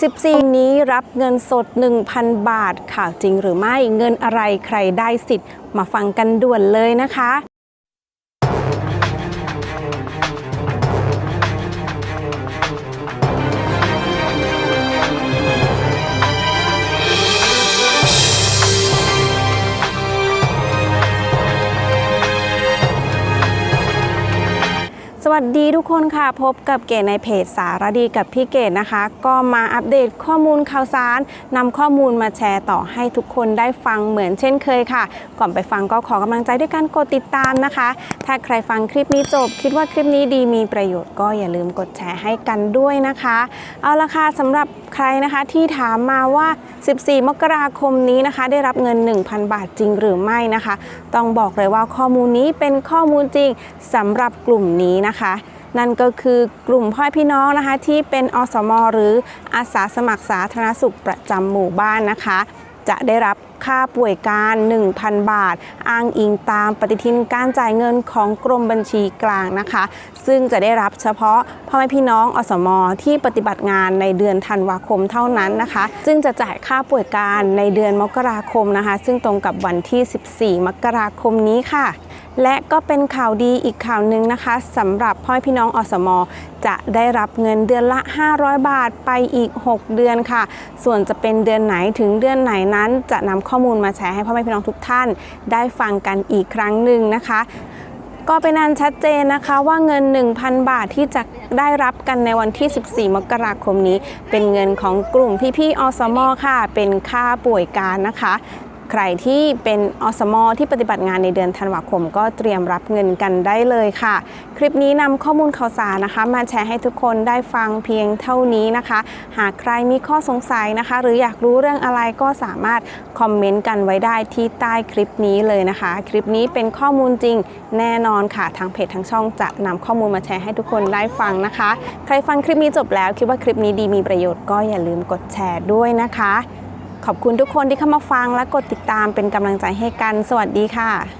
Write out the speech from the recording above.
14 นี้รับเงินสด 1,000 บาทค่ะจริงหรือไม่เงินอะไรใครได้สิทธิ์มาฟังกันด่วนเลยนะคะ วัสดีทุกคนค่ะ พบกับเกดในเพจสารดีกับพี่เกดนะคะ ก็มาอัปเดตข้อมูลข่าวสารนำข้อมูลมาแชร์ต่อให้ทุกคนได้ฟังเหมือนเช่นเคยค่ะ ก่อนไปฟังก็ขอกำลังใจด้วยการกดติดตามนะคะ ถ้าใครฟังคลิปนี้จบ คิดว่าคลิปนี้ดีมีประโยชน์ก็อย่าลืมกดแชร์ให้กันด้วยนะคะ เอาละค่ะสำหรับ ใครนะคะที่ถามมาว่า 14 มกราคมนี้นะคะ ได้รับเงิน 1,000 บาทจริงหรือไม่นะคะ ต้องบอกเลยว่าข้อมูลนี้เป็นข้อมูลจริงสำหรับกลุ่มนี้นะคะนั่นก็คือกลุ่มพ่อพี่น้องนะคะ ที่เป็นอสม หรืออาสาสมัครสาธารณสุขประจำหมู่บ้านนะคะ จะได้รับ ค่าป่วยการ 1,000 บาท อ้างอิงตามปฏิทินการจ่ายเงินของกรมบัญชีกลางนะคะ ซึ่งจะได้รับเฉพาะพ่อแม่พี่น้องอสมที่ปฏิบัติงานในเดือนธันวาคมเท่านั้นนะคะ ซึ่งจะจ่ายค่าป่วยการในเดือนมกราคมนะคะ ซึ่งตรงกับวันที่ 14 มกราคมนี้ค่ะ และก็เป็นข่าวดีอีกข่าวหนึ่งนะคะสำหรับพ่อแม่พี่น้องอสม จะได้รับเงินเดือนละ 500 บาทไปอีก 6 เดือนค่ะ ส่วนจะเป็นเดือนไหนถึงเดือนไหนนั้น จะนำข้อมูลมาแชร์ให้พ่อแม่พี่น้องทุกท่าน ได้ฟังกันอีกครั้งหนึ่งนะคะก็เป็นอันชัดเจนนะคะว่าเงิน 1,000 บาทที่จะได้รับกันในวันที่ 14 มกราคมนี้ เป็นเงินของกลุ่มพี่ๆอสม ค่ะ เป็นค่าป่วยการนะคะ ใครที่เป็นอสมที่ปฏิบัติงานในเดือนธันวาคม ก็เตรียมรับเงินกันได้เลยค่ะ คลิปนี้นำข้อมูลข่าวสารนะคะ มาแชร์ให้ทุกคนได้ฟังเพียงเท่านี้นะคะ หากใครมีข้อสงสัยนะคะ หรืออยากรู้เรื่องอะไรก็สามารถคอมเมนต์กันไว้ได้ที่ใต้คลิปนี้เลยนะคะ คลิปนี้เป็นข้อมูลจริงแน่นอนค่ะทางเพจทางช่องจะนำข้อมูลมาแชร์ให้ทุกคนได้ฟังนะคะ ใครฟังคลิปนี้จบแล้วคิดว่าคลิปนี้ดีมีประโยชน์ก็อย่าลืมกดแชร์ด้วยนะคะ ขอบคุณทุกคนที่เข้ามาฟังและกดติดตามเป็นกำลังใจให้กัน สวัสดีค่ะ